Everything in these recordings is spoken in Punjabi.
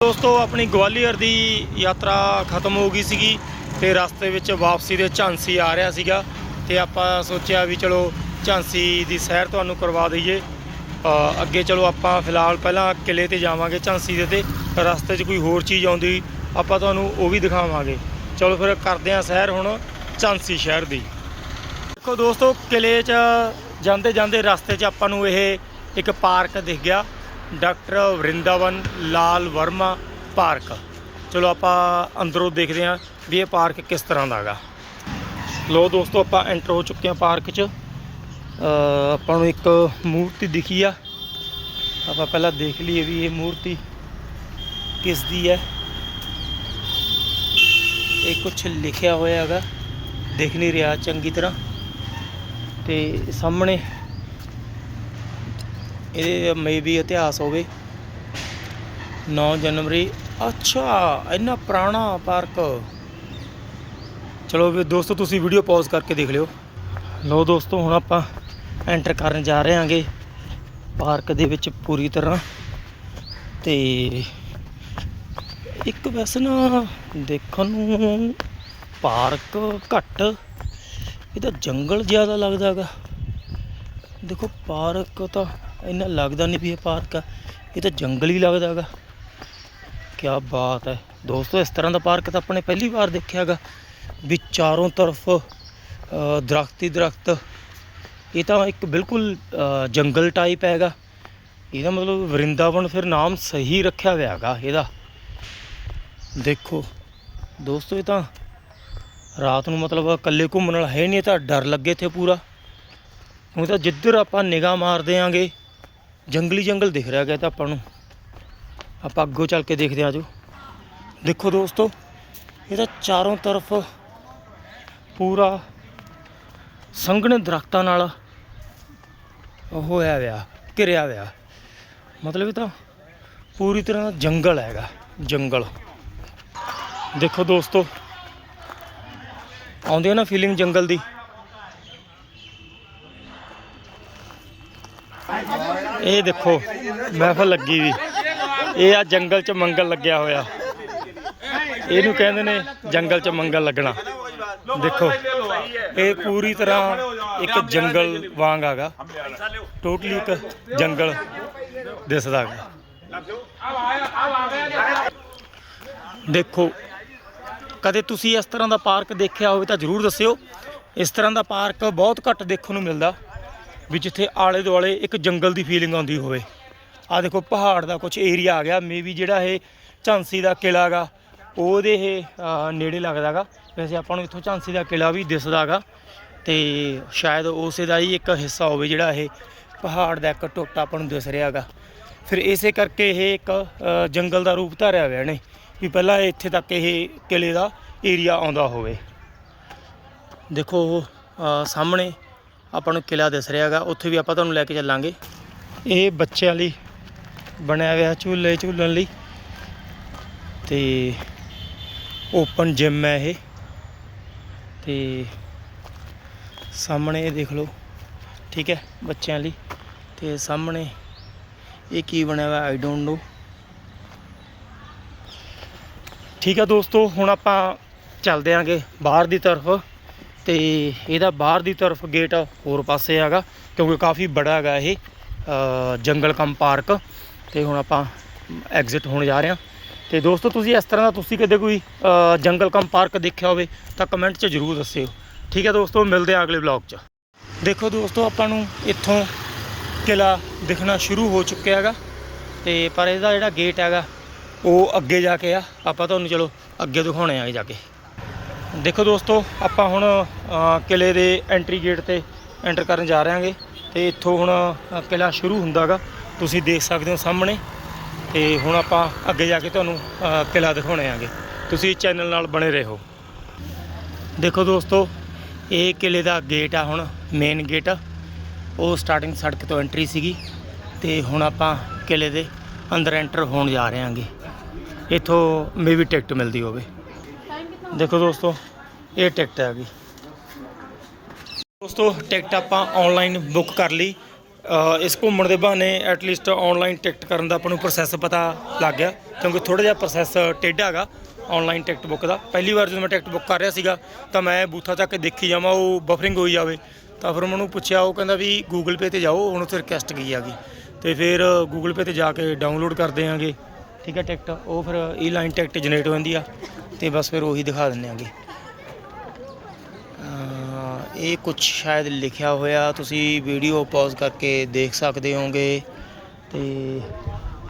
ਦੋਸਤੋ, ਆਪਣੀ ਗਵਾਲੀਅਰ ਦੀ ਯਾਤਰਾ ਖਤਮ ਹੋ ਗਈ ਸੀਗੀ ਤੇ ਰਸਤੇ ਵਿੱਚ ਵਾਪਸੀ ਦੇ ਝਾਂਸੀ ਆ ਰਿਹਾ ਸੀਗਾ ਤੇ ਆਪਾਂ ਸੋਚਿਆ ਵੀ ਚਲੋ ਝਾਂਸੀ ਦੀ ਸੈਰ ਤੁਹਾਨੂੰ ਕਰਵਾ ਦਈਏ। ਅੱਗੇ ਚਲੋ ਆਪਾਂ ਫਿਲਹਾਲ ਪਹਿਲਾਂ ਕਿਲੇ ਤੇ ਜਾਵਾਂਗੇ ਝਾਂਸੀ ਦੇ ਤੇ। ਰਸਤੇ 'ਚ ਕੋਈ ਹੋਰ ਚੀਜ਼ ਆਉਂਦੀ, ਆਪਾਂ ਤੁਹਾਨੂੰ ਉਹ ਵੀ ਦਿਖਾਵਾਂਗੇ। ਚਲੋ ਫਿਰ ਕਰਦੇ ਹਾਂ ਸੈਰ ਹੁਣ ਝਾਂਸੀ ਸ਼ਹਿਰ ਦੀ। ਦੇਖੋ ਦੋਸਤੋ, ਕਿਲੇ 'ਚ ਜਾਂਦੇ ਜਾਂਦੇ ਰਸਤੇ 'ਚ ਆਪਾਂ ਨੂੰ ਇਹ ਇੱਕ ਪਾਰਕ ਦਿਖ ਗਿਆ। Doctor Vrindavan Lal Verma park. ਚਲੋ ਆਪਾਂ ਅੰਦਰੋਂ ਦੇਖਦੇ ਹਾਂ ਵੀ ਇਹ ਪਾਰਕ ਕਿਸ ਤਰ੍ਹਾਂ ਦਾ ਹੈਗਾ। ਲੋ ਦੋਸਤੋ, ਆਪਾਂ ਐਂਟਰ ਹੋ ਚੁੱਕੇ ਹਾਂ ਪਾਰਕ 'ਚ। ਆਪਾਂ ਨੂੰ ਇੱਕ ਮੂਰਤੀ ਦਿਖੀ ਆ। ਆਪਾਂ ਪਹਿਲਾਂ ਦੇਖ ਲਈਏ ਵੀ ਇਹ ਮੂਰਤੀ ਕਿਸ ਦੀ ਹੈ। ਇਹ ਕੁਝ ਲਿਖਿਆ ਹੋਇਆ ਹੈਗਾ। ਦੇਖ ਨਹੀਂ ਰਿਹਾ ਚੰਗੀ ਤਰ੍ਹਾਂ। ਤੇ ਸਾਹਮਣੇ ਇਹਦੇ ਮੇਬੀ ਇਤਿਹਾਸ ਹੋਵੇ। 9 ਜਨਵਰੀ, ਅੱਛਾ, ਇੰਨਾ ਪੁਰਾਣਾ ਪਾਰਕ। ਚਲੋ ਵੀ ਦੋਸਤੋ, ਤੁਸੀਂ ਵੀਡੀਓ ਪੌਜ਼ ਕਰਕੇ ਦੇਖ ਲਿਓ। ਲੋ ਦੋਸਤੋ, ਹੁਣ ਆਪਾਂ ਐਂਟਰ ਕਰਨ ਜਾ ਰਹੇ ਹਾਂਗੇ ਪਾਰਕ ਦੇ ਵਿੱਚ ਪੂਰੀ ਤਰ੍ਹਾਂ। ਤੇ ਇੱਕ ਵੈਸੇ ਨਾ ਦੇਖਣ ਨੂੰ ਪਾਰਕ ਘੱਟ, ਇਹ ਤਾਂ ਜੰਗਲ ਜ਼ਿਆਦਾ ਲੱਗਦਾ ਹੈਗਾ। ਦੇਖੋ, ਪਾਰਕ ਤਾਂ ਇੰਨਾ ਲੱਗਦਾ ਨਹੀਂ ਵੀ ਇਹ ਪਾਰਕ ਆ। ਇਹ ਤਾਂ ਜੰਗਲ ਹੀ ਲੱਗਦਾ ਹੈਗਾ। ਕੀ ਬਾਤ ਹੈ। ਦੋਸਤੋ ਇਸ ਤਰ੍ਹਾਂ ਦਾ ਪਾਰਕ ਤਾਂ ਆਪਣੇ ਪਹਿਲੀ ਵਾਰ ਦੇਖਿਆ ਹੈਗਾ। ਵੀ ਚਾਰੋਂ ਤਰਫ ਅ, ਦਰਖਤ ਹੀ ਦਰਖਤ। ਇਹ ਤਾਂ ਇੱਕ ਬਿਲਕੁਲ ਜੰਗਲ ਟਾਈਪ ਹੈਗਾ। ਇਹਦਾ ਮਤਲਬ ਵਰਿੰਦਾਵਨ ਫਿਰ ਨਾਮ ਸਹੀ ਰੱਖਿਆ ਹੋਇਆ ਹੈਗਾ ਇਹਦਾ। ਦੇਖੋ ਦੋਸਤੋ ਇਹ ਤਾਂ ਰਾਤ ਨੂੰ ਮਤਲਬ ਇਕੱਲੇ ਘੁੰਮਣ ਵਾਲਾ ਹੈ ਨਹੀਂ ਤਾਂ ਡਰ ਲੱਗੇ ਇੱਥੇ ਪੂਰਾ। ਹੁਣ ਤਾਂ ਜਿੱਧਰ ਆਪਾਂ ਨਿਗਾਹ ਮਾਰਦੇ ਆਂਗੇ ਜੰਗਲੀ ਜੰਗਲ ਦਿਖ ਰਿਹਾ ਗਿਆ ਤਾਂ ਆਪਾਂ ਨੂੰ। ਆਪਾਂ ਅੱਗੋਂ ਚੱਲ ਕੇ ਦੇਖਦੇ ਹਾਂ ਜੋ। ਦੇਖੋ ਦੋਸਤੋ, ਇਹ ਤਾਂ ਚਾਰੋਂ ਤਰਫ ਪੂਰਾ ਸੰਘਣੇ ਦਰਖਤਾਂ ਨਾਲ ਉਹ ਹੋਇਆ ਹੋਇਆ ਘਿਰਿਆ ਹੋਇਆ ਮਤਲਬ ਇਹ ਤਾਂ ਪੂਰੀ ਤਰ੍ਹਾਂ ਜੰਗਲ ਹੈਗਾ, ਜੰਗਲ। ਦੇਖੋ ਦੋਸਤੋ, ਆਉਂਦੀ ਹੈ ਨਾ ਫੀਲਿੰਗ ਜੰਗਲ ਦੀ? ਇਹ ਦੇਖੋ, ਮਹਿਫਲ ਲੱਗੀ ਵੀ। ਇਹ ਆ ਜੰਗਲ 'ਚ ਮੰਗਲ ਲੱਗਿਆ ਹੋਇਆ। ਇਹਨੂੰ ਕਹਿੰਦੇ ਨੇ ਜੰਗਲ 'ਚ ਮੰਗਲ ਲੱਗਣਾ। ਦੇਖੋ, ਇਹ ਪੂਰੀ ਤਰ੍ਹਾਂ ਇੱਕ ਜੰਗਲ ਵਾਂਗ ਹੈਗਾ ਟੋਟਲੀ ਇੱਕ ਜੰਗਲ ਦਿਸਦਾ ਹੈਗਾ ਦੇਖੋ, ਕਦੇ ਤੁਸੀਂ ਇਸ ਤਰ੍ਹਾਂ ਦਾ ਪਾਰਕ ਦੇਖਿਆ ਹੋਵੇ ਤਾਂ ਜਰੂਰ ਦੱਸਿਓ। ਇਸ ਤਰ੍ਹਾਂ ਦਾ ਪਾਰਕ ਬਹੁਤ ਘੱਟ ਦੇਖਣ ਨੂੰ ਮਿਲਦਾ। ਵੀ ਜਿੱਥੇ ਆਲੇ ਦੁਆਲੇ ਇੱਕ ਜੰਗਲ ਦੀ ਫੀਲਿੰਗ ਆਉਂਦੀ ਹੋਵੇ। ਆ ਦੇਖੋ ਪਹਾੜ ਦਾ ਕੁਝ ਏਰੀਆ ਆ ਗਿਆ। ਮੇਬੀ ਜਿਹੜਾ ਇਹ ਝਾਂਸੀ ਦਾ ਕਿਲਾ ਗਾ ਉਹਦੇ ਇਹ ਅ, ਨੇੜੇ ਲੱਗਦਾਗਾ ਵੈਸੇ ਆਪਾਂ ਨੂੰ ਇੱਥੋਂ ਝਾਂਸੀ ਦਾ ਕਿਲਾ ਵੀ ਦਿਸਦਾਗਾ ਤੇ ਸ਼ਾਇਦ ਉਸੇ ਦਾ ਹੀ ਇੱਕ ਹਿੱਸਾ ਹੋਵੇ ਜਿਹੜਾ ਇਹ ਪਹਾੜ ਦਾ ਇੱਕ ਟੋਟਾ ਆਪਾਂ ਨੂੰ ਦਿਸ ਰਿਹਾਗਾ ਫਿਰ ਇਸੇ ਕਰਕੇ ਇਹ ਇੱਕ ਜੰਗਲ ਦਾ ਰੂਪ ਧਾਰਿਆ ਹੋਇਆ ਨੇ ਵੀ ਪਹਿਲਾਂ ਇੱਥੇ ਤੱਕ ਇਹ ਕਿਲੇ ਦਾ ਏਰੀਆ ਆਉਂਦਾ ਹੋਵੇ। ਦੇਖੋ ਸਾਹਮਣੇ ਆਪਾਂ ਨੂੰ ਕਿਲਾ ਦਿਸ ਰਿਹਾ ਹੈਗਾ, ਉੱਥੇ ਵੀ ਆਪਾਂ ਤੁਹਾਨੂੰ ਲੈ ਕੇ ਚੱਲਾਂਗੇ। ਇਹ ਬੱਚਿਆਂ ਲਈ ਬਣਿਆ ਹੋਇਆ ਝੂਲੇ ਝੂਲਣ ਲਈ। ਤੇ ਓਪਨ ਜਿਮ ਹੈ ਇਹ। ਤੇ ਸਾਹਮਣੇ ਇਹ ਦੇਖ ਲਓ, ਠੀਕ ਹੈ, ਬੱਚਿਆਂ ਲਈ। ਤੇ ਸਾਹਮਣੇ ਇਹ ਕੀ ਬਣਿਆ ਹੋਇਆ ਆਈ ਡੋਨਟ ਨੋ ਠੀਕ ਹੈ ਦੋਸਤੋ, ਹੁਣ ਆਪਾਂ ਚੱਲਦੇ ਆਂਗੇ ਬਾਹਰ ਦੀ ਤਰਫ। ਤੇ ਇਹਦਾ ਬਾਹਰ ਦੀ ਤਰਫ ਗੇਟ ਹੋਰ ਪਾਸੇ ਹੈਗਾ, ਕਿਉਂਕਿ ਕਾਫੀ ਬੜਾ ਹੈਗਾ ਇਹ ਜੰਗਲ ਕਮ ਪਾਰਕ, ਤੇ ਹੁਣ ਆਪਾਂ ਐਗਜ਼ਿਟ ਹੋਣ ਜਾ ਰਹੇ ਹਾਂ। ਤੇ ਦੋਸਤੋ, ਤੁਸੀਂ ਇਸ ਤਰ੍ਹਾਂ ਦਾ ਤੁਸੀਂ ਕਦੇ ਕੋਈ ਜੰਗਲ ਕਮ ਪਾਰਕ ਦੇਖਿਆ ਹੋਵੇ, ਤਾਂ ਕਮੈਂਟ 'ਚ ਜਰੂਰ ਦੱਸਿਓ। ਠੀਕ ਹੈ ਦੋਸਤੋ, ਮਿਲਦੇ ਹਾਂ ਅਗਲੇ ਵਲੌਗ 'ਚ। ਦੇਖੋ ਦੋਸਤੋ, ਆਪਾਂ ਨੂੰ ਇੱਥੋਂ ਕਿਲਾ ਦਿਖਣਾ ਸ਼ੁਰੂ ਹੋ ਚੁੱਕਿਆ ਹੈਗਾ, ਤੇ ਪਰ ਇਹਦਾ ਜਿਹੜਾ ਗੇਟ ਹੈਗਾ, ਉਹ ਅੱਗੇ ਜਾ ਕੇ ਆ। ਆਪਾਂ ਤੁਹਾਨੂੰ ਚਲੋ ਅੱਗੇ ਦਿਖਾਉਣੇ ਆ ਜਾ ਕੇ। ਦੇਖੋ ਦੋਸਤੋ ਆਪਾਂ ਹੁਣ ਅ, ਕਿਲੇ ਦੇ ਐਂਟਰੀ ਗੇਟ ਤੇ ਐਂਟਰ ਕਰਨ ਜਾ ਰਹੇ ਹਾਂਗੇ ਤੇ ਇੱਥੋਂ ਹੁਣ ਅ, ਕਿਲਾ ਸ਼ੁਰੂ ਹੁੰਦਾਗਾ। ਤੁਸੀਂ ਦੇਖ ਸਕਦੇ ਹੋ ਸਾਹਮਣੇ ਤੇ ਹੁਣ ਆਪਾਂ ਅੱਗੇ ਜਾ ਕੇ ਤੁਹਾਨੂੰ ਅ, ਕਿਲਾ ਦਿਖਾਉਣੇ ਆਂਗੇ। ਤੁਸੀਂ ਚੈਨਲ ਨਾਲ ਬਣੇ ਰਹੋ। ਦੇਖੋ ਦੋਸਤੋ ਇਹ ਕਿਲੇ ਦਾ ਗੇਟ ਆ ਹੁਣ ਮੇਨ ਗੇਟ ਉਹ ਸਟਾਰਟਿੰਗ ਸੜਕ ਤੋਂ ਐਂਟਰੀ ਸੀਗੀ ਤੇ ਹੁਣ ਆਪਾਂ ਕਿਲੇ ਦੇ ਅੰਦਰ ਐਂਟਰ ਹੋਣ ਜਾ ਰਹੇ ਹਾਂਗੇ। ਇੱਥੋਂ ਮੇਬੀ ਟਿਕਟ ਮਿਲਦੀ ਹੋਵੇ। ਦੇਖੋ ਦੋਸਤੋ, ਇਹ ਟਿਕਟ ਹੈਗੀ ਦੋਸਤੋ, ਟਿਕਟ ਆਪਾਂ ਆਨਲਾਈਨ ਬੁੱਕ ਕਰ ਲਈ। ਇਸ ਘੁੰਮਣ ਦੇ ਬਹਾਨੇ ਐਟਲੀਸਟ ਆਨਲਾਈਨ ਟਿਕਟ ਕਰਨ ਦਾ ਆਪਾਂ ਨੂੰ ਪ੍ਰੋਸੈਸ ਪਤਾ ਲੱਗ ਗਿਆ, ਕਿਉਂਕਿ ਥੋੜਾ ਜਿਹਾ ਪ੍ਰੋਸੈਸ ਟੇਢਾ ਹੈਗਾ ਆਨਲਾਈਨ ਟਿਕਟ ਬੁੱਕ ਦਾ। ਪਹਿਲੀ ਵਾਰ ਜਦੋਂ ਮੈਂ ਟਿਕਟ ਬੁੱਕ ਕਰ ਰਿਹਾ ਸੀਗਾ, ਤਾਂ ਮੈਂ ਬੂਥਾ ਚੱਕ ਦੇਖੀ ਜਾਵਾਂ, ਉਹ ਬਫਰਿੰਗ ਹੋਈ ਜਾਵੇ। ਤਾਂ ਫਿਰ ਮੈਨੂੰ ਪੁੱਛਿਆ, ਉਹ ਕਹਿੰਦਾ ਵੀ ਗੂਗਲ ਪੇ ਤੇ ਜਾਓ, ਹੁਣ ਉੱਥੇ ਰਿਕਵੈਸਟ ਗਈ ਹੈਗੀ। ਤੇ ਫਿਰ ਗੂਗਲ ਪੇ ਤੇ ਜਾ ਕੇ ਡਾਊਨਲੋਡ ਕਰਦੇ ਆਂਗੇ। ਠੀਕ ਹੈ, ਟਿਕਟ। ਉਹ ਫਿਰ ਈ ਲਾਈਨ ਟਿਕਟ ਜਨਰੇਟ ਹੋ ਜਾਂਦੀ ਆ ਤੇ ਬਸ ਫਿਰ ਉਹੀ ਦਿਖਾ ਦਿੰਦੇ ਆਂਗੇ। ਇਹ ਕੁਝ ਸ਼ਾਇਦ ਲਿਖਿਆ ਹੋਇਆ, ਤੁਸੀਂ ਵੀਡੀਓ ਪੌਜ਼ ਕਰਕੇ ਦੇਖ ਸਕਦੇ ਹੋਗੇ ਤੇ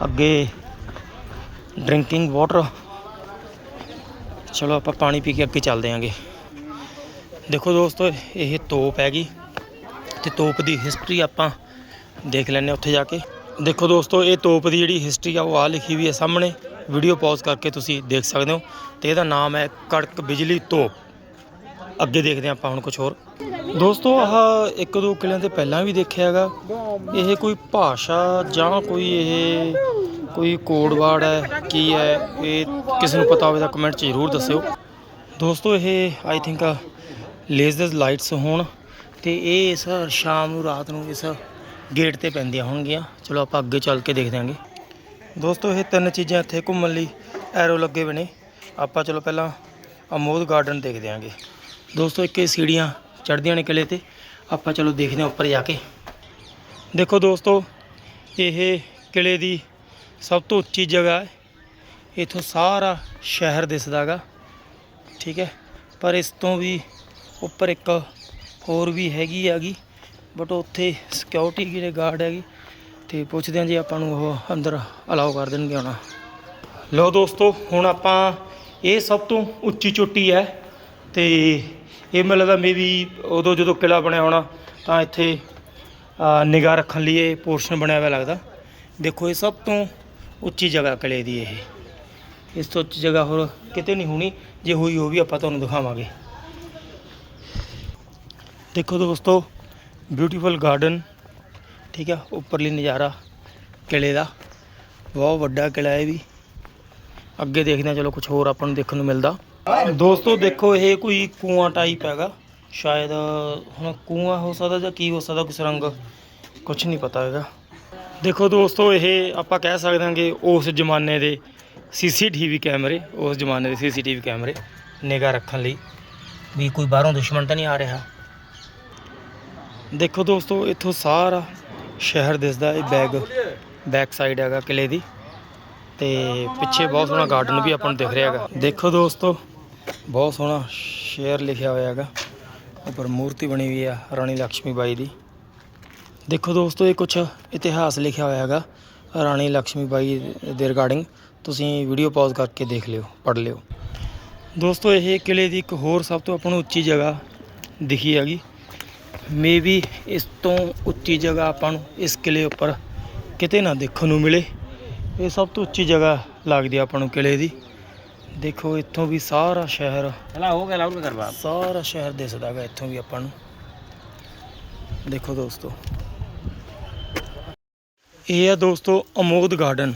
ਅੱਗੇ ਡਰਿੰਕਿੰਗ ਵਾਟਰ ਚਲੋ ਆਪਾਂ ਪਾਣੀ ਪੀ ਕੇ ਅੱਗੇ ਚੱਲਦੇ ਆਂਗੇ। ਦੇਖੋ ਦੋਸਤੋ, ਇਹ ਤੋਪ ਹੈਗੀ ਤੇ ਤੋਪ ਦੀ ਹਿਸਟਰੀ ਆਪਾਂ ਦੇਖ ਲੈਣੇ ਉੱਥੇ ਜਾ ਕੇ। ਦੇਖੋ ਦੋਸਤੋ, ਇਹ ਤੋਪ ਦੀ ਜਿਹੜੀ ਹਿਸਟਰੀ ਆ, ਉਹ ਆ ਲਿਖੀ ਵੀ ਹੈ ਸਾਹਮਣੇ। ਵੀਡੀਓ ਪੌਜ਼ ਕਰਕੇ ਤੁਸੀਂ ਦੇਖ ਸਕਦੇ ਹੋ। ਤੇ ਇਹਦਾ ਨਾਮ ਹੈ ਕੜਕ ਬਿਜਲੀ ਤੋਪ। ਅੱਗੇ ਦੇਖਦੇ ਹਾਂ ਆਪਾਂ ਹੁਣ ਕੁਝ ਹੋਰ। ਦੋਸਤੋ, ਆਹ ਇੱਕ ਦੋ ਕਿਲਿਆਂ ਤੇ ਪਹਿਲਾਂ ਵੀ ਦੇਖਿਆ ਹੈਗਾ। ਇਹ ਕੋਈ ਭਾਸ਼ਾ ਜਾਂ ਕੋਈ ਇਹ ਕੋਈ ਕੋਡ ਵਰਡ ਹੈ, ਕੀ ਹੈ, ਇਹ ਕਿਸੇ ਨੂੰ ਪਤਾ ਹੋਵੇ ਤਾਂ ਕਮੈਂਟ 'ਚ ਜ਼ਰੂਰ ਦੱਸਿਓ। ਦੋਸਤੋ, ਇਹ ਆਈ ਥਿੰਕ ਲੇਜ਼ਰ ਲਾਈਟਸ ਹੋਣ। ਤੇ ਇਹ ਇਸ ਸ਼ਾਮ ਨੂੰ ਰਾਤ ਨੂੰ ਇਸ ਗੇਟ ਤੇ ਪੈਂਦੀਆਂ ਹੋਣਗੀਆਂ। ਚਲੋ ਆਪਾਂ ਅੱਗੇ ਚੱਲ ਕੇ ਦੇਖਦੇ ਆਂਗੇ ਦੋਸਤੋ, ਇਹ ਤਿੰਨ ਚੀਜ਼ਾਂ ਇੱਥੇ ਘੁੰਮਣ ਲਈ ਐਰੋ ਲੱਗੇ ਹੋਏ ਨੇ ਆਪਾਂ ਚਲੋ ਪਹਿਲਾਂ ਅਮੋਦ ਗਾਰਡਨ ਦੇਖਦੇ ਆਂਗੇ ਦੋਸਤੋ, ਇੱਕ ਇਹ ਸੀੜੀਆਂ ਚੜ੍ਹਦੀਆਂ ਨੇ ਕਿਲੇ ਤੇ। ਆਪਾਂ ਚਲੋ ਦੇਖਦੇ ਹਾਂ ਉੱਪਰ ਜਾ ਕੇ। ਦੇਖੋ ਦੋਸਤੋ, ਇਹ ਕਿਲੇ ਦੀ ਸਭ ਤੋਂ ਉੱਚੀ ਜਗ੍ਹਾ ਹੈ। ਇਥੋਂ ਸਾਰਾ ਸ਼ਹਿਰ ਦਿਸਦਾ ਗਾ ਠੀਕ ਹੈ। ਪਰ ਇਸ ਤੋਂ ਵੀ ਉੱਪਰ ਇੱਕ ਹੋਰ ਵੀ ਹੈਗੀ ਹੈਗੀ। ਬਟ ਉੱਥੇ ਸਿਕਿਉਰਿਟੀ ਜਿਹੜੇ ਗਾਰਡ ਹੈਗੇ ਤੇ ਪੁੱਛਦੇ ਹਾਂ ਜੀ ਆਪਾਂ ਨੂੰ ਉਹ ਅੰਦਰ ਅਲਾਉ ਕਰ ਦੇਣਗੇ ਆਉਣਾ ਲੋ ਦੋਸਤੋ, ਹੁਣ ਆਪਾਂ ਇਹ ਸਭ ਤੋਂ ਉੱਚੀ ਚੋਟੀ ਹੈ ਤੇ ਇਹ ਮੈਨੂੰ ਲੱਗਦਾ ਮੇਬੀ ਉਦੋਂ ਜਦੋਂ ਕਿਲਾ ਬਣਿਆ ਹੋਣਾ, ਤਾਂ ਇੱਥੇ ਨਿਗਾਹ ਰੱਖਣ ਲਈ ਇਹ ਪੋਰਸ਼ਨ ਬਣਿਆ ਹੋਇਆ ਲੱਗਦਾ। ਦੇਖੋ, ਇਹ ਸਭ ਤੋਂ ਉੱਚੀ ਜਗ੍ਹਾ ਕਿਲੇ ਦੀ ਇਹ। ਇਸ ਤੋਂ ਉੱਚੀ ਜਗ੍ਹਾ ਹੋਰ ਕਿਤੇ ਨਹੀਂ ਹੋਣੀ, ਜੇ ਹੋਈ ਉਹ ਵੀ ਆਪਾਂ ਤੁਹਾਨੂੰ ਦਿਖਾਵਾਂਗੇ। ਦੇਖੋ ਦੋਸਤੋ ਬਿਊਟੀਫੁਲ ਗਾਰਡਨ ਠੀਕ ਹੈ ਉੱਪਰਲੀ ਨਜ਼ਾਰਾ, ਕਿਲੇ ਦਾ, ਬਹੁਤ ਵੱਡਾ ਕਿਲਾ ਹੈ ਇਹ ਵੀ। ਅੱਗੇ ਦੇਖਦੇ ਹਾਂ, ਚਲੋ ਕੁਝ ਹੋਰ ਆਪਾਂ ਨੂੰ ਦੇਖਣ ਨੂੰ ਮਿਲਦਾ। ਦੋਸਤੋ, ਦੇਖੋ ਇਹ ਕੋਈ ਕੂਆ ਟਾਈਪ ਹੈਗਾ। ਸ਼ਾਇਦ ਹੁਣ ਕੂਆ ਹੋ ਸਕਦਾ ਜਾਂ ਕੀ ਹੋ ਸਕਦਾ, ਕੁਛ ਰੰਗ ਕੁਝ ਨਹੀਂ ਪਤਾ ਹੈਗਾ। ਦੇਖੋ ਦੋਸਤੋ, ਇਹ ਆਪਾਂ ਕਹਿ ਸਕਦੇ ਹਾਂ ਕਿ ਉਸ ਜ਼ਮਾਨੇ ਦੇ ਸੀਸੀਟੀਵੀ ਕੈਮਰੇ, ਉਸ ਜ਼ਮਾਨੇ ਦੇ ਸੀਸੀਟੀਵੀ ਕੈਮਰੇ ਨਿਗਾਹ ਰੱਖਣ ਲਈ ਵੀ ਕੋਈ ਬਾਹਰੋਂ ਦੁਸ਼ਮਣ ਤਾਂ ਨਹੀਂ ਆ ਰਿਹਾ। ਦੇਖੋ ਦੋਸਤੋ, ਇੱਥੋਂ ਸਾਰਾ ਸ਼ਹਿਰ ਦਿਸਦਾ ਇਹ ਬੈਗ, ਬੈਕ ਸਾਈਡ ਹੈਗਾ ਕਿਲੇ ਦੀ। ਤੇ ਪਿੱਛੇ ਬਹੁਤ ਸੋਹਣਾ ਗਾਰਡਨ ਵੀ ਆਪਾਂ ਨੂੰ ਦਿਖ ਰਿਹਾ ਹੈਗਾ। ਦੇਖੋ ਦੋਸਤੋ, ਬਹੁਤ ਸੋਹਣਾ ਸ਼ੇਰ ਲਿਖਿਆ ਹੋਇਆ ਹੈਗਾ। ਉੱਪਰ ਮੂਰਤੀ ਬਣੀ ਹੋਈ ਆ, ਰਾਣੀ ਲక్ష్ਮੀ ਬਾਈ ਦੀ। ਦੇਖੋ ਦੋਸਤੋ, ਇਹ ਕੁਝ ਇਤਿਹਾਸ ਲਿਖਿਆ ਹੋਇਆ ਹੈਗਾ, ਰਾਣੀ ਲక్ష్ਮੀ ਬਾਈ ਦੇ ਰਿਗਾਰਡਿੰਗ ਤੁਸੀਂ ਵੀਡੀਓ ਪਾਜ਼ ਕਰਕੇ ਦੇਖ ਲਿਓ, ਪੜ੍ਹ ਲਿਓ। ਦੋਸਤੋ, ਇਹ ਕਿਲੇ ਦੀ ਇੱਕ ਹੋਰ ਸਭ ਤੋਂ ਆਪਾਂ ਨੂੰ ਉੱਚੀ ਜਗ੍ਹਾ ਦਿਖੀ ਹੈਗੀ। ਮੇਬੀ ਇਸ ਤੋਂ ਉੱਚੀ ਜਗ੍ਹਾ ਆਪਾਂ ਨੂੰ ਇਸ ਕਿਲੇ ਉੱਪਰ ਕਿਤੇ ਨਾ ਦੇਖਣ ਨੂੰ ਮਿਲੇ। ਇਹ ਸਭ ਤੋਂ ਉੱਚੀ ਜਗ੍ਹਾ ਲੱਗਦੀ ਆਪਾਂ ਨੂੰ ਕਿਲੇ ਦੀ। ਦੇਖੋ ਇੱਥੋਂ ਵੀ ਸਾਰਾ ਸ਼ਹਿਰ ਹਲਾ ਹੋ ਗਿਆ ਲਾਉਡ ਕਰਵਾ। ਸਾਰਾ ਸ਼ਹਿਰ ਦਿਸਦਾ ਦਿਸਦਾਗਾ ਇੱਥੋਂ ਵੀ ਆਪਾਂ ਨੂੰ। ਦੇਖੋ ਦੋਸਤੋ। ਇਹ ਹੈ ਦੋਸਤੋ ਅਮੋਦ ਗਾਰਡਨ।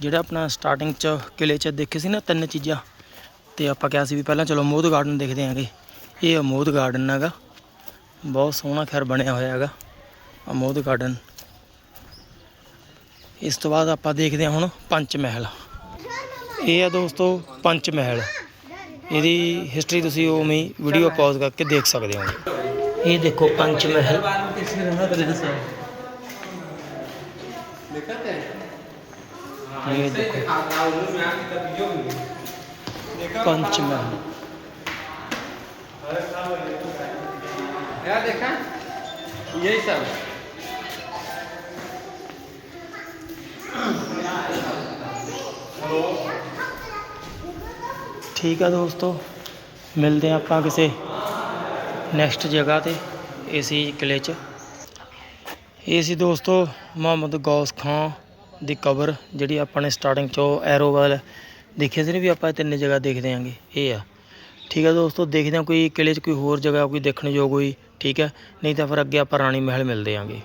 ਜਿਹੜਾ ਆਪਣਾ ਸਟਾਰਟਿੰਗ ਚ ਕਿਲੇ ਚ ਦੇਖੇ ਸੀ ਨਾ ਤਿੰਨ ਚੀਜ਼ਾਂ ਤੇ ਆਪਾਂ ਕਿਹਾ ਸੀ ਵੀ ਪਹਿਲਾਂ ਚਲੋ ਅਮੋਦ ਗਾਰਡਨ ਦੇਖਦੇ ਆਂਗੇ। ਇਹ ਅਮੋਦ ਗਾਰਡਨ ਹੈਗਾ। ਬਹੁਤ ਸੋਹਣਾ ਖੈਰ ਬਣਿਆ ਹੋਇਆ ਹੈਗਾ ਅਮੋਦ ਗਾਰਡਨ ਇਸ ਤੋਂ ਬਾਅਦ ਆਪਾਂ ਦੇਖਦੇ ਹਾਂ ਹੁਣ ਪੰਚ ਮਹਿਲ। ਇਹ ਆ ਦੋਸਤੋ ਪੰਚ ਮਹਿਲ। ਇਹਦੀ ਹਿਸਟਰੀ ਤੁਸੀਂ ਉਵੇਂ ਹੀ ਵੀਡੀਓ ਪੌਜ਼ ਕਰਕੇ ਦੇਖ ਸਕਦੇ ਹੋ ਇਹ ਦੇਖੋ ਪੰਚ ਮਹਿਲ। ਇਹ ਦੇਖੋ। ਪੰਚ ਮਹਿਲ। यार देखा यही सब ਠੀਕ ਆ ਦੋਸਤੋ ਮਿਲਦੇ ਹਾਂ ਆਪਾਂ ਕਿਸੇ ਨੈਕਸਟ ਜਗ੍ਹਾ ਤੇ ਏਸੀ ਕਿਲੇ 'ਚ ਇਹ ਸੀ ਦੋਸਤੋ ਮੁਹੰਮਦ ਗੌਸ ਖਾਂ ਦੀ ਕਬਰ ਜਿਹੜੀ ਆਪਾਂ ਨੇ ਸਟਾਰਟਿੰਗ 'ਚੋਂ ਐਰੋ ਵੱਲ ਦੇਖਿਆ ਸੀ ਨਾ ਵੀ ਆਪਾਂ ਤਿੰਨ ਜਗ੍ਹਾ ਦੇਖਦੇ ਆਂਗੇ ਇਹ ਆ ਠੀਕ ਹੈ ਦੋਸਤੋ, ਦੇਖਦੇ ਹਾਂ ਕੋਈ ਕਿਲੇ 'ਚ ਕੋਈ ਹੋਰ ਜਗ੍ਹਾ ਕੋਈ ਦੇਖਣ ਯੋਗ ਹੋਈ, ਠੀਕ ਹੈ ਨਹੀਂ ਤਾਂ ਫਿਰ ਅੱਗੇ ਆਪਾਂ ਰਾਣੀ ਮਹਿਲ ਮਿਲਦੇ ਆਂਗੇ।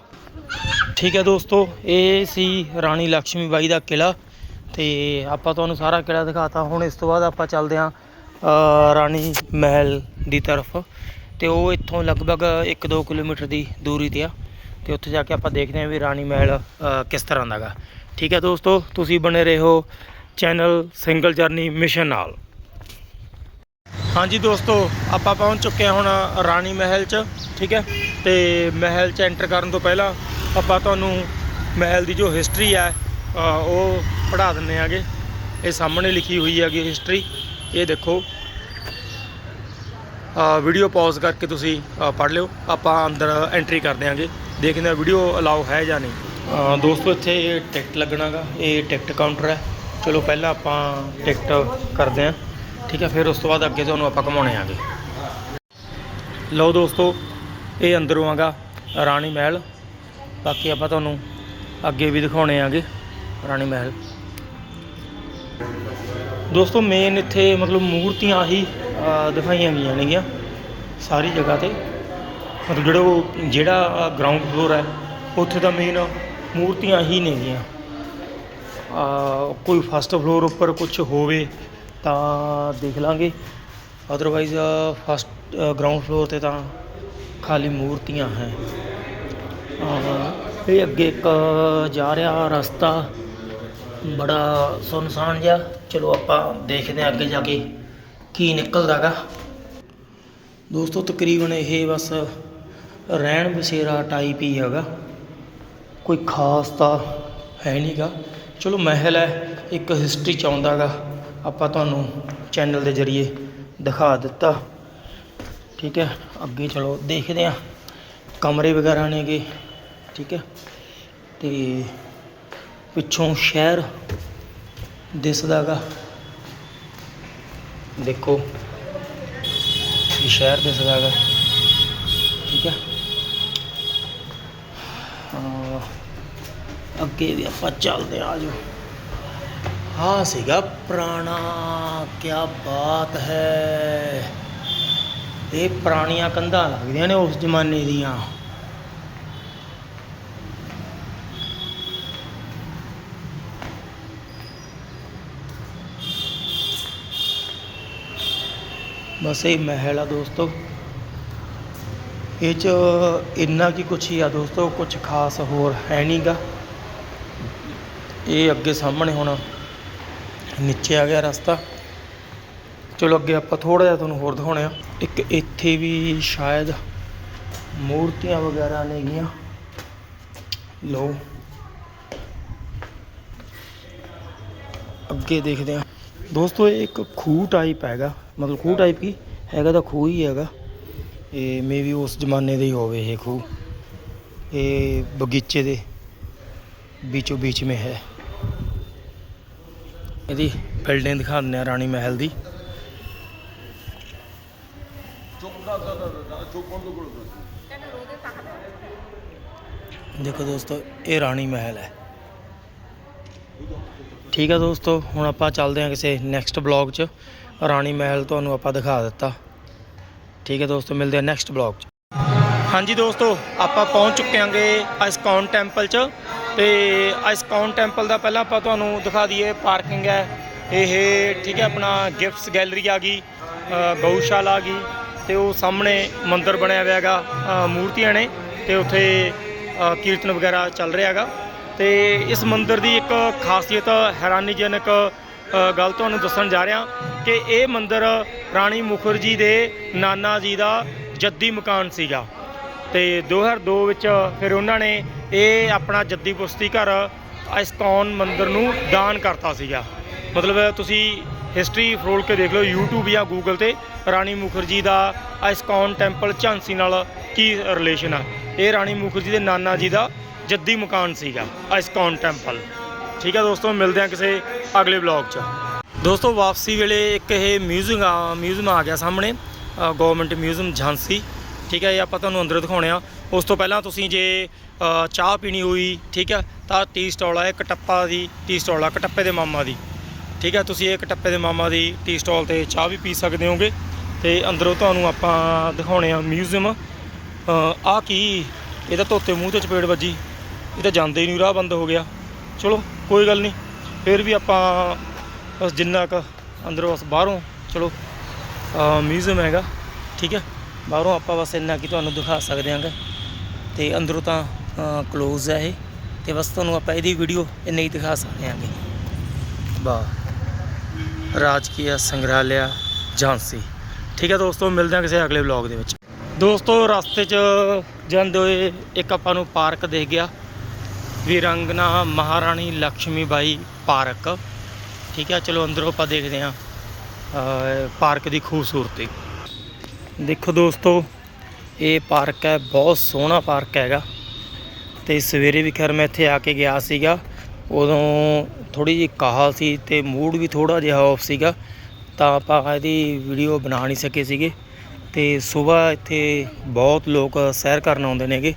ਠੀਕ ਹੈ ਦੋਸਤੋ, ਇਹ ਸੀ ਰਾਣੀ ਲక్ష్ਮੀ ਬਾਈ ਦਾ ਕਿਲਾ ਤੇ ਆਪਾਂ ਤੁਹਾਨੂੰ ਸਾਰਾ ਕਿਲਾ ਦਿਖਾਤਾ। ਹੁਣ ਇਸ ਤੋਂ ਬਾਅਦ ਆਪਾਂ ਚੱਲਦੇ ਹਾਂ ਰਾਣੀ ਮਹਿਲ ਦੀ ਤਰਫ ਤੇ ਉਹ ਇੱਥੋਂ ਲਗਭਗ 1-2 ਕਿਲੋਮੀਟਰ ਦੀ ਦੂਰੀ ਤੇ ਆ ਤੇ ਉੱਥੇ ਜਾ ਕੇ ਆਪਾਂ ਦੇਖਦੇ ਹਾਂ ਵੀ ਰਾਣੀ ਮਹਿਲ ਕਿਸ ਤਰ੍ਹਾਂ ਦਾ ਗਾ। ਠੀਕ ਹੈ ਦੋਸਤੋ, ਤੁਸੀਂ ਬਣੇ ਰਹੋ ਚੈਨਲ ਸਿੰਗਲ ਜਰਨੀ ਮਿਸ਼ਨ ਨਾਲ। ਹਾਂਜੀ ਦੋਸਤੋ ਆਪਾਂ ਪਹੁੰਚ ਚੁੱਕੇ ਹਾਂ ਹੁਣ ਰਾਣੀ ਮਹਿਲ 'ਚ ਠੀਕ ਹੈ? ਤੇ ਮਹਿਲ 'ਚ ਐਂਟਰ ਕਰਨ ਤੋਂ ਪਹਿਲਾਂ ਆਪਾਂ ਤੁਹਾਨੂੰ ਮਹਿਲ ਦੀ ਜੋ ਹਿਸਟਰੀ ਹੈ ਉਹ ਪੜ੍ਹਾ ਦਿੰਨੇ ਆਗੇ ਇਹ ਸਾਹਮਣੇ ਲਿਖੀ ਹੋਈ ਹੈਗੀ ਹਿਸਟਰੀ ਇਹ ਦੇਖੋ। ਵੀਡੀਓ ਪੌਜ਼ ਕਰਕੇ ਤੁਸੀਂ ਅ, ਪੜ੍ਹ ਲਿਓ। ਆਪਾਂ ਅੰਦਰ ਐਂਟਰੀ ਕਰਦੇ ਦਿਆਂਗੇ ਦੇਖਦੇ ਹਾਂ ਵੀਡੀਓ ਅਲਾਉ ਹੈ ਜਾਂ ਨਹੀਂ। ਦੋਸਤੋ ਇੱਥੇ ਇਹ ਟਿਕਟ ਲੱਗਣਾਗਾ। ਇਹ ਟਿਕਟ ਕਾਊਂਟਰ ਹੈ। ਚਲੋ ਪਹਿਲਾਂ ਆਪਾਂ ਟਿਕਟ ਕਰਦੇ ਹਾਂ। ਠੀਕ ਹੈ, ਫਿਰ ਉਸ ਤੋਂ ਬਾਅਦ ਅੱਗੇ ਤੁਹਾਨੂੰ ਆਪਾਂ ਘੁਮਾਉਣੇ ਆਗੇ। ਲਓ ਦੋਸਤੋ, ਇਹ ਅੰਦਰੋਂ ਆਗਾ ਰਾਣੀ ਮਹਿਲ। ਬਾਕੀ ਆਪਾਂ ਤੁਹਾਨੂੰ ਅੱਗੇ ਵੀ ਦਿਖਾਉਣੇ ਆਗੇ, ਰਾਣੀ ਮਹਿਲ। ਦੋਸਤੋ ਮੇਨ ਇੱਥੇ ਮਤਲਬ ਮੂਰਤੀਆਂ ਹੀ ਦਿਖਾਈਆਂ ਗਈਆਂ ਨੇਗੀਆਂ ਸਾਰੀ ਜਗ੍ਹਾ ਤੇ। ਮਤਲਬ ਜਿਹੜਾ ਉਹ, ਜਿਹੜਾ ਗਰਾਊਂਡ ਫਲੋਰ ਹੈ, ਉੱਥੇ ਤਾਂ ਮੇਨ ਮੂਰਤੀਆਂ ਹੀ ਨੇਗੀਆਂ। ਕੋਈ ਫਸਟ ਫਲੋਰ ਉੱਪਰ ਕੁਝ ਹੋਵੇ ਤਾਂ ਦੇਖ ਲਾਂਗੇ। ਅਦਰਵਾਈਜ਼ ਫਸਟ ਗਰਾਊਂਡ ਫਲੋਰ ਤੇ ਤਾਂ ਖਾਲੀ ਮੂਰਤੀਆਂ ਹੈ। ਇਹ ਅੱਗੇ ਇੱਕ ਜਾ ਰਿਹਾ ਰਸਤਾ। ਬੜਾ ਸੁਨਸਾਨ ਜਿਹਾ। ਚਲੋ ਆਪਾਂ ਦੇਖਦੇ ਹਾਂ ਅੱਗੇ ਜਾ ਕੇ ਕੀ ਨਿਕਲਦਾਗਾ। ਦੋਸਤੋ, ਤਕਰੀਬਨ ਇਹ ਬਸ ਰਹਿਣ ਬਸੇਰਾ ਟਾਈਪ ਹੀ ਹੈਗਾ। ਕੋਈ ਖਾਸ ਤਾਂ ਹੈ ਨਹੀਂਗਾ ਚਲੋ ਮਹਿਲ ਹੈ। ਇੱਕ ਹਿਸਟਰੀ ਚ ਆਉਂਦਾਗਾ। ਆਪਾਂ ਤੁਹਾਨੂੰ ਚੈਨਲ ਦੇ ਜ਼ਰੀਏ ਦਿਖਾ ਦਿੱਤਾ। ਠੀਕ ਹੈ, ਅੱਗੇ ਚਲੋ ਦੇਖਦੇ ਹਾਂ। ਕਮਰੇ ਵਗੈਰਾ ਨੇਗੇ, ਠੀਕ ਹੈ। ਤੇ ਪਿੱਛੋਂ ਸ਼ਹਿਰ ਦਿਸਦਾਗਾ। ਦੇਖੋ, ਇਹ ਸ਼ਹਿਰ ਦਿਸਦਾਗਾ। ਠੀਕ ਹੈ। ਅੱਗੇ ਵੀ ਆਪਾਂ ਚੱਲਦੇ ਆ ਆਜੋ ਹਾਂ ਸੀਗਾ, ਪੁਰਾਣਾ ਕੀ ਬਾਤ ਹੈ। ਇਹ ਪੁਰਾਣੀਆਂ ਕੰਧਾਂ ਲੱਗਦੀਆਂ ਨੇ ਉਸ ਜ਼ਮਾਨੇ ਦੀਆਂ। ਬਸ ਇਹ ਮਹਿਲ ਆ ਦੋਸਤੋ। ਇਹ ਚ ਇੰਨਾ ਕੀ ਕੁਛ ਹੀ ਆ ਦੋਸਤੋ ਕੁਝ ਖਾਸ ਹੋਰ ਹੈ ਨਹੀਂਗਾ ਇਹ ਅੱਗੇ ਸਾਹਮਣੇ ਹੁਣ। ਨੀਚੇ ਆ ਗਿਆ ਰਸਤਾ। ਚਲੋ ਅੱਗੇ ਆਪਾਂ ਥੋੜਾ ਜਿਹਾ ਤੁਹਾਨੂੰ ਹੋਰ ਦਿਖਾਉਣੇ ਆ। ਇੱਕ ਇੱਥੇ ਵੀ ਸ਼ਾਇਦ ਮੂਰਤੀਆਂ ਵਗੈਰਾ ਨੇਗੀਆਂ ਲਓ। ਅੱਗੇ ਦੇਖਦੇ ਆ ਦੋਸਤੋ, ਇਹ ਇੱਕ ਖੂਹ ਟਾਈਪ ਹੈਗਾ। ਮਤਲਬ ਖੂਹ ਟਾਈਪ ਕੀ? ਹੈਗਾ ਤਾਂ ਖੂਹ ਹੀ ਹੈਗਾ। ਇਹ ਮੇਬੀ ਉਸ ਜ਼ਮਾਨੇ ਦਾ ਹੀ ਹੋਵੇ ਇਹ ਖੂਹ। ਇਹ ਬਗੀਚੇ ਦੇ ਵਿੱਚੋਂ ਵਿੱਚ ਮੇ ਹੈ। ਇਹਦੀ ਬਿਲਡਿੰਗ ਦਿਖਾ ਦਿੰਦੇ ਆ ਰਾਣੀ ਮਹਿਲ ਦੀ। ਦੇਖੋ ਦੋਸਤੋ, ਇਹ ਰਾਣੀ ਮਹਿਲ ਹੈ। ਠੀਕ ਹੈ ਦੋਸਤੋ, ਹੁਣ ਆਪਾਂ ਚੱਲਦੇ ਹਾਂ ਕਿਸੇ ਨੈਕਸਟ ਬਲੌਗ 'ਚ। ਰਾਣੀ ਮਹਿਲ ਤੁਹਾਨੂੰ ਆਪਾਂ ਦਿਖਾ ਦਿੱਤਾ। ਠੀਕ ਹੈ ਦੋਸਤੋ, ਮਿਲਦੇ ਹਾਂ ਨੈਕਸਟ ਬਲੌਗ 'ਚ। ਹਾਂਜੀ ਦੋਸਤੋ, ਆਪਾਂ ਪਹੁੰਚ ਚੁੱਕੇ ਹਾਂਗੇ ਆਇਸਕੌਨ ਟੈਂਪਲ 'ਚ। ਤੇ ਆਇਸਕੌਨ ਟੈਂਪਲ ਦਾ ਪਹਿਲਾਂ ਆਪਾਂ ਤੁਹਾਨੂੰ ਦਿਖਾ ਦਈਏ, ਪਾਰਕਿੰਗ ਹੈ। ਇਹ ਠੀਕ ਹੈ, ਆਪਣਾ ਗਿਫਟਸ ਗੈਲਰੀ ਆ ਗਈ ਗਊਸ਼ਾਲਾ ਆ ਗਈ, ਤੇ ਉਹ ਸਾਹਮਣੇ ਮੰਦਿਰ ਬਣਿਆ ਹੋਇਆ ਹੈਗਾ ਮੂਰਤੀਆਂ ਨੇ, ਤੇ ਉੱਥੇ ਕੀਰਤਨ ਵਗੈਰਾ ਚੱਲ ਰਿਹਾ ਹੈਗਾ। ਤੇ ਇਸ ਮੰਦਿਰ ਦੀ ਇੱਕ ਖਾਸੀਅਤ ਹੈਰਾਨੀਜਨਕ ਗੱਲ ਤੁਹਾਨੂੰ ਦੱਸਣ ਜਾ ਰਿਹਾ ਕਿ ਇਹ ਮੰਦਿਰ ਰਾਣੀ ਮੁਖਰਜੀ ਦੇ ਨਾਨਾ ਜੀ ਦਾ ਜੱਦੀ ਮਕਾਨ ਸੀਗਾ। ਤੇ 2002 ਵਿੱਚ ਫਿਰ ਉਹਨਾਂ ਨੇ ਇਹ ਆਪਣਾ ਜੱਦੀ ਪੁਸ਼ਤੀ ਘਰ ਆਇਸਕੌਨ ਮੰਦਿਰ ਨੂੰ ਦਾਨ ਕਰਤਾ ਸੀਗਾ। ਮਤਲਬ ਤੁਸੀਂ ਹਿਸਟਰੀ ਫਰੋਲ ਕੇ ਦੇਖ ਲਓ, YouTube ਜਾਂ Google ਤੇ ਰਾਣੀ ਮੁਖਰਜੀ ਦਾ ਆਇਸਕੌਨ ਟੈਂਪਲ ਝਾਂਸੀ ਨਾਲ ਕੀ ਰਿਲੇਸ਼ਨ ਆ। ਇਹ ਰਾਣੀ ਮੁਖਰਜੀ ਦੇ ਨਾਨਾ ਜੀ ਦਾ ਜੱਦੀ ਮਕਾਨ ਸੀਗਾ ਆਇਸਕੌਨ ਟੈਂਪਲ ਠੀਕ ਹੈ ਦੋਸਤੋ, ਮਿਲਦੇ ਹਾਂ ਕਿਸੇ ਅਗਲੇ ਵਲੌਗ 'ਚ। ਦੋਸਤੋ, ਵਾਪਸੀ ਵੇਲੇ ਇੱਕ ਇਹ ਮਿਊਜ਼ੀਅਮ ਮਿਊਜ਼ੀਅਮ ਆ ਗਿਆ ਸਾਹਮਣੇ ਗਵਰਨਮੈਂਟ ਮਿਊਜ਼ੀਅਮ ਝਾਂਸੀ। ਠੀਕ ਹੈ ਇਹ ਆਪਾਂ ਤੁਹਾਨੂੰ ਅੰਦਰ ਦਿਖਾਉਣੇ ਆ। ਉਸ ਤੋਂ ਪਹਿਲਾਂ ਤੁਸੀਂ ਜੇ ਚਾਹ ਪੀਣੀ ਹੋਈ, ਠੀਕ ਹੈ, ਤਾਂ ਟੀ ਸਟਾਲ ਆ ਇਹ ਕਟੱਪਾ ਦੀ ਟੀ ਸਟਾਲ ਆ ਕਟੱਪੇ ਦੇ ਮਾਮਾ ਦੀ। ਠੀਕ ਹੈ, ਤੁਸੀਂ ਇਹ ਕਟੱਪੇ ਦੇ ਮਾਮਾ ਦੀ ਟੀ ਸਟਾਲ ਤੇ ਚਾਹ ਵੀ ਪੀ ਸਕਦੇ ਹੋਗੇ। ਤੇ ਅੰਦਰੋਂ ਤੁਹਾਨੂੰ ਆਪਾਂ ਦਿਖਾਉਣੇ ਆ ਮਿਊਜ਼ੀਅਮ। ਆ ਕੀ? ਇਹਦਾ ਧੋਤੇ ਮੂੰਹ ਤੇ ਚਪੇੜ ਵੱਜੀ। ਇਹ ਤਾਂ ਜਾਂਦੇ ਹੀ ਨਹੀਂ, ਰਾਹ ਬੰਦ ਹੋ ਗਿਆ। ਚਲੋ, ਕੋਈ ਗੱਲ ਨਹੀਂ। ਫਿਰ ਵੀ ਆਪਾਂ ਬਸ ਜਿੰਨਾ ਕੁ ਅੰਦਰੋਂ ਬਸ ਬਾਹਰੋਂ, ਚਲੋ ਮਿਊਜ਼ੀਅਮ ਹੈਗਾ। ਠੀਕ ਹੈ। ਬਾਹਰੋਂ ਆਪਾਂ ਬਸ ਇੰਨਾ ਕਿ ਤੁਹਾਨੂੰ ਦਿਖਾ ਸਕਦੇ ਹਾਂਗੇ। ਤੇ ਅੰਦਰੋਂ ਤਾਂ ক্লোਜ਼ ਹੈ ਇਹ। ਤੇ ਬਸ ਤੁਹਾਨੂੰ ਆਪਾਂ ਇਹਦੀ ਵੀਡੀਓ ਇੰਨੀ ਹੀ ਦਿਖਾ ਸਕਦੇ ਹਾਂਗੇ। ਵਾਹ। ਰਾਜਕੀਆ ਸੰਗ੍ਰਹਾਲਿਆ ਝਾਂਸੀ। ਠੀਕ ਹੈ ਦੋਸਤੋ, ਮਿਲਦੇ ਹਾਂ ਕਿਸੇ ਅਗਲੇ ਵਲੌਗ ਦੇ ਵਿੱਚ। ਦੋਸਤੋ, ਰਸਤੇ 'ਚ ਜਾਂਦੇ ਹੋਏ ਇੱਕ ਆਪਾਂ ਨੂੰ ਪਾਰਕ ਦੇਖ ਗਿਆ। ਵਿਰੰਗਨਾ ਮਹਾਰਾਣੀ ਲక్ష్ਮੀ ਬਾਈ ਪਾਰਕ। ਠੀਕ ਹੈ, ਚਲੋ ਅੰਦਰੋਂ ਆਪਾਂ ਦੇਖਦੇ ਹਾਂ ਪਾਰਕ ਦੀ ਖੂਬਸੂਰਤੀ। ਦੇਖੋ ਦੋਸਤੋ, ਇਹ ਪਾਰਕ ਹੈ, ਬਹੁਤ ਸੋਹਣਾ ਪਾਰਕ ਹੈਗਾ। ਤੇ ਸਵੇਰੇ ਵੀ ਖੈਰ ਮੈਂ ਇੱਥੇ ਆ ਕੇ ਗਿਆ ਸੀਗਾ। ਉਦੋਂ ਥੋੜੀ ਜਿਹੀ ਕਾਹਲ ਸੀ ਤੇ ਮੂਡ ਵੀ ਥੋੜਾ ਜਿਹਾ ਆਫ ਸੀਗਾ। ਤਾਂ ਆਪਾਂ ਇਹਦੀ ਵੀਡੀਓ ਬਣਾ ਨਹੀਂ ਸਕੇ ਸੀਗੇ। ਤੇ ਸਵੇਰ ਇੱਥੇ ਬਹੁਤ ਲੋਕ ਸੈਰ ਕਰਨ ਆਉਂਦੇ ਨੇਗੇ।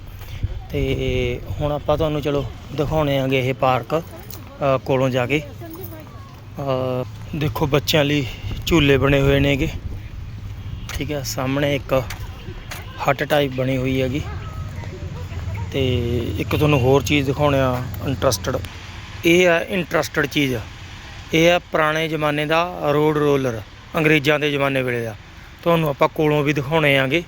ਤੇ ਹੁਣ ਆਪਾਂ ਤੁਹਾਨੂੰ ਚਲੋ ਦਿਖਾਉਣੇ ਆਂਗੇ ਇਹ ਪਾਰਕ ਕੋਲੋਂ ਜਾ ਕੇ। ਦੇਖੋ ਬੱਚਿਆਂ ਲਈ ਝੂਲੇ ਬਣੇ ਹੋਏ ਨੇਗੇ। ਠੀਕ ਹੈ, ਸਾਹਮਣੇ ਇੱਕ ਹੱਟ ਟਾਈਪ ਬਣੀ ਹੋਈ ਹੈਗੀ। ਤੇ ਇੱਕ ਤੁਹਾਨੂੰ ਹੋਰ ਚੀਜ਼ ਦਿਖਾਉਣੇ ਆ ਇੰਟਰਸਟਡ ਇਹ ਹੈ ਇੰਟਰਸਟਡ ਚੀਜ਼। ਇਹ ਹੈ ਪੁਰਾਣੇ ਜ਼ਮਾਨੇ ਦਾ ਰੋਡ ਰੋਲਰ ਅੰਗਰੇਜ਼ਾਂ ਦੇ ਜ਼ਮਾਨੇ ਵੇਲੇ ਦਾ। ਤੁਹਾਨੂੰ ਆਪਾਂ ਕੋਲੋਂ ਵੀ ਦਿਖਾਉਣੇ ਆਂਗੇ।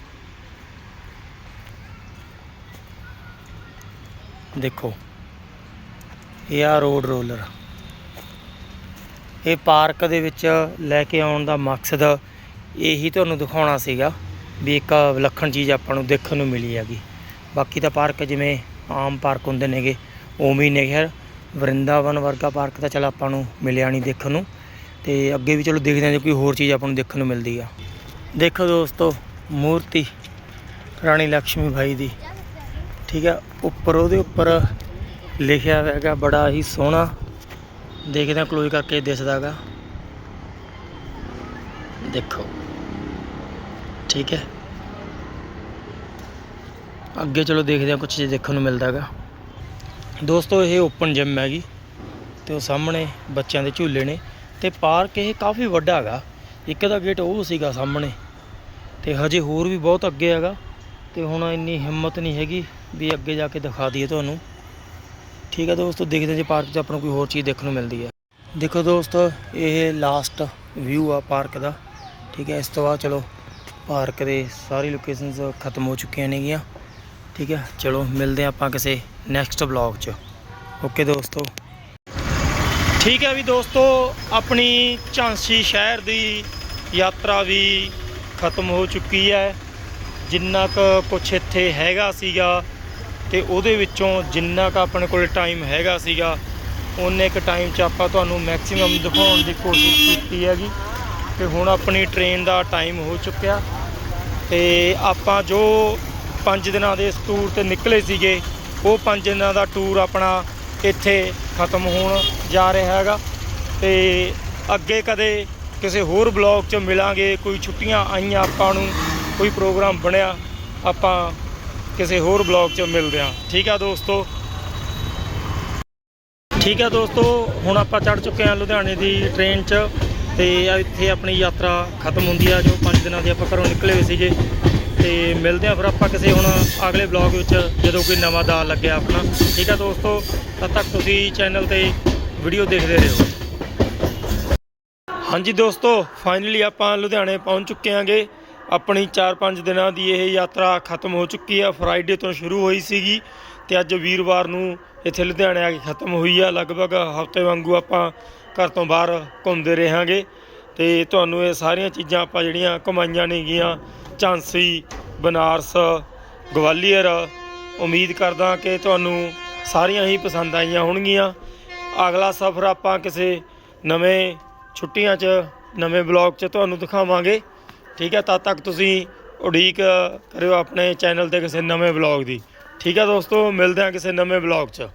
ਦੇਖੋ, ਇਹ ਆ ਰੋਡ ਰੋਲਰ ਇਹ ਪਾਰਕ ਦੇ ਵਿੱਚ ਲੈ ਕੇ ਆਉਣ ਦਾ ਮਕਸਦ ਇਹੀ ਤੁਹਾਨੂੰ ਦਿਖਾਉਣਾ ਸੀਗਾ ਵੀ ਇੱਕ ਵਿਲੱਖਣ ਚੀਜ਼ ਆਪਾਂ ਨੂੰ ਦੇਖਣ ਨੂੰ ਮਿਲੀ ਹੈਗੀ। ਬਾਕੀ ਤਾਂ ਪਾਰਕ ਜਿਵੇਂ ਆਮ ਪਾਰਕ ਹੁੰਦੇ ਨੇਗੇ, ਉਵੇਂ ਹੀ ਨੇ ਖੈਰ, ਵਰਿੰਦਾਵਨ ਵਰਗਾ ਪਾਰਕ ਤਾਂ ਚਲ ਆਪਾਂ ਨੂੰ ਮਿਲਿਆ ਨਹੀਂ ਦੇਖਣ ਨੂੰ। ਤੇ ਅੱਗੇ ਵੀ ਚਲੋ ਦੇਖਦੇ ਹਾਂ ਜੇ ਕੋਈ ਹੋਰ ਚੀਜ਼ ਆਪਾਂ ਨੂੰ ਦੇਖਣ ਨੂੰ ਮਿਲਦੀ ਆ। ਦੇਖੋ ਦੋਸਤੋ, ਮੂਰਤੀ, ਰਾਣੀ ਲక్ష్ਮੀ ਬਾਈ ਦੀ। ਠੀਕ ਹੈ ਉੱਪਰ ਉਹਦੇ ਉੱਪਰ ਲਿਖਿਆ ਹੈਗਾ ਬੜਾ ਹੀ ਸੋਹਣਾ। ਦੇਖਦੇ ਹਾਂ ਕਲੋਜ਼ ਕਰਕੇ ਦਿਸਦਾ ਹੈਗਾ। ਦੇਖੋ। ਠੀਕ ਹੈ। ਅੱਗੇ ਚਲੋ ਦੇਖਦੇ ਹਾਂ ਕੁਝ ਦੇਖਣ ਨੂੰ ਮਿਲਦਾ ਹੈਗਾ। ਦੋਸਤੋ, ਇਹ ਓਪਨ ਜਿਮ ਹੈਗੀ ਤੇ ਉਹ ਸਾਹਮਣੇ ਬੱਚਿਆਂ ਦੇ ਝੂਲੇ ਨੇ ਤੇ ਪਾਰਕ ਇਹ ਕਾਫੀ ਵੱਡਾ ਹੈਗਾ। ਇੱਕ ਦਾ ਗੇਟ ਉਹ ਸੀਗਾ ਸਾਹਮਣੇ ਤੇ ਹਜੇ ਹੋਰ ਵੀ ਬਹੁਤ ਅੱਗੇ ਹੈਗਾ ਤੇ ਹੁਣ ਇੰਨੀ ਹਿੰਮਤ ਨਹੀਂ ਹੈਗੀ ਵੀ ਅੱਗੇ ਜਾ ਕੇ ਦਿਖਾ ਦਈਏ ਤੁਹਾਨੂੰ। ਠੀਕ ਹੈ ਦੋਸਤੋ, ਦੇਖਦੇ ਜੇ ਪਾਰਕ 'ਚ ਆਪਾਂ ਨੂੰ ਕੋਈ ਹੋਰ ਚੀਜ਼ ਦੇਖਣ ਨੂੰ ਮਿਲਦੀ ਹੈ। ਦੇਖੋ ਦੋਸਤੋ, ਇਹ ਲਾਸਟ ਵਿਊ ਆ ਪਾਰਕ ਦਾ। ਠੀਕ ਹੈ, ਇਸ ਤੋਂ ਬਾਅਦ ਚਲੋ ਪਾਰਕ ਦੇ ਸਾਰੀ ਲੋਕੇਸ਼ਨਸ ਖਤਮ ਹੋ ਚੁੱਕੀਆਂ ਨੇਗੀਆਂ। ਠੀਕ ਹੈ, ਚਲੋ ਮਿਲਦੇ ਹਾਂ ਆਪਾਂ ਕਿਸੇ ਨੈਕਸਟ ਵਲੌਗ 'ਚ। ਓਕੇ ਦੋਸਤੋ। ਠੀਕ ਹੈ ਵੀ ਦੋਸਤੋ, ਆਪਣੀ ਝਾਂਸੀ ਸ਼ਹਿਰ ਦੀ ਯਾਤਰਾ ਵੀ ਖਤਮ ਹੋ ਚੁੱਕੀ ਹੈ। ਜਿੰਨਾ ਕੁ ਕੁਛ ਇੱਥੇ ਹੈਗਾ ਸੀਗਾ ਤੇ ਉਹਦੇ ਵਿੱਚੋਂ ਜਿੰਨਾ ਕੁ ਆਪਣੇ ਕੋਲ ਟਾਈਮ ਹੈਗਾ ਸੀਗਾ, ਉਹਨੇ ਕੁ ਟਾਈਮ 'ਚ ਆਪਾਂ ਤੁਹਾਨੂੰ ਮੈਕਸਿਮਮ ਦਿਖਾਉਣ ਦੀ ਕੋਸ਼ਿਸ਼ ਕੀਤੀ ਹੈਗੀ। ਤੇ ਹੁਣ ਆਪਣੀ ਟ੍ਰੇਨ ਦਾ ਟਾਈਮ ਹੋ ਚੁੱਕਿਆ। ਤੇ ਆਪਾਂ ਜੋ 5 ਦਿਨਾਂ ਦੇ ਇਸ ਟੂਰ ਤੇ ਨਿਕਲੇ ਸੀਗੇ, ਉਹ 5 ਦਿਨਾਂ ਦਾ ਟੂਰ ਆਪਣਾ ਇੱਥੇ ਖਤਮ ਹੋਣ ਜਾ ਰਿਹਾ ਹੈਗਾ। ਤੇ ਅੱਗੇ ਕਦੇ ਕਿਸੇ ਹੋਰ ਬਲੌਗ 'ਚ ਮਿਲਾਂਗੇ, ਕੋਈ ਛੁੱਟੀਆਂ ਆਈਆਂ ਆਪਾਂ ਨੂੰ, ਕੋਈ ਪ੍ਰੋਗਰਾਮ ਬਣਿਆ, ਆਪਾਂ ਕਿਸੇ ਹੋਰ ਬਲੌਗ 'ਚ ਮਿਲਦੇ ਹਾਂ। ਠੀਕ ਆ ਦੋਸਤੋ? ਠੀਕ ਹੈ ਦੋਸਤੋ, ਹੁਣ ਆਪਾਂ ਚੜ ਚੁੱਕੇ ਹਾਂ ਲੁਧਿਆਣੇ ਦੀ ਟ੍ਰੇਨ 'ਚ। ਤੇ ਇੱਥੇ ਆਪਣੀ ਯਾਤਰਾ ਖਤਮ ਹੁੰਦੀ ਆ, ਜੋ 5 ਦਿਨਾਂ ਦੀ ਆਪਾਂ ਘਰੋਂ ਨਿਕਲੇ ਹੋਏ ਸੀਗੇ। ਤੇ ਮਿਲਦੇ ਹਾਂ ਫਿਰ ਆਪਾਂ ਕਿਸੇ ਹੁਣ ਅਗਲੇ ਬਲੌਗ ਵਿੱਚ, ਜਦੋਂ ਕੋਈ ਨਵਾਂ ਦਾ ਲੱਗਿਆ ਆਪਣਾ। ਠੀਕ ਆ ਦੋਸਤੋ, ਤਦ ਤੱਕ ਤੁਸੀਂ ਚੈਨਲ ਤੇ ਵੀਡੀਓ ਦੇਖਦੇ ਰਹੋ। ਹਾਂਜੀ ਦੋਸਤੋ ਫਾਈਨਲੀ ਆਪਾਂ ਲੁਧਿਆਣੇ ਪਹੁੰਚ ਚੁੱਕੇ ਆਂਗੇ। ਆਪਣੀ 4-5 ਦਿਨਾਂ ਦੀ ਇਹ ਯਾਤਰਾ ਖਤਮ ਹੋ ਚੁੱਕੀ ਆ। ਫਰਾਈਡੇ ਤੋਂ ਸ਼ੁਰੂ ਹੋਈ ਸੀਗੀ ਤੇ ਅੱਜ ਵੀਰਵਾਰ ਨੂੰ ਇੱਥੇ ਲੁਧਿਆਣੇ ਆ ਕੇ ਖਤਮ ਹੋਈ ਆ। ਲਗਭਗ ਹਫ਼ਤੇ ਵਾਂਗੂ ਆਪਾਂ ਘਰ ਤੋਂ ਬਾਹਰ ਘੁੰਮਦੇ ਰਹਾਂਗੇ ਤੇ ਤੁਹਾਨੂੰ ਇਹ ਸਾਰੀਆਂ ਚੀਜ਼ਾਂ ਆਪਾਂ ਜਿਹੜੀਆਂ ਘੁਮਾਈਆਂ ਨੇਗੀਆਂ ਝਾਂਸੀ, ਬਨਾਰਸ, ਗਵਾਲੀਅਰ, ਉਮੀਦ ਕਰਦਾ ਕਿ ਤੁਹਾਨੂੰ ਸਾਰੀਆਂ ਹੀ ਪਸੰਦ ਆਈਆਂ ਹੋਣਗੀਆਂ। ਅਗਲਾ ਸਫ਼ਰ ਆਪਾਂ ਕਿਸੇ ਨਵੇਂ ਛੁੱਟੀਆਂ 'ਚ, ਨਵੇਂ ਬਲੌਗ 'ਚ ਤੁਹਾਨੂੰ ਦਿਖਾਵਾਂਗੇ। ਠੀਕ ਹੈ, ਤਦ ਤੱਕ ਤੁਸੀਂ ਉਡੀਕ ਕਰਿਓ ਆਪਣੇ ਚੈਨਲ ਤੇ ਕਿਸੇ ਨਵੇਂ ਬਲੌਗ ਦੀ। ਠੀਕ ਹੈ ਦੋਸਤੋ, ਮਿਲਦੇ ਹਾਂ ਕਿਸੇ ਨਵੇਂ ਬਲੌਗ 'ਚ।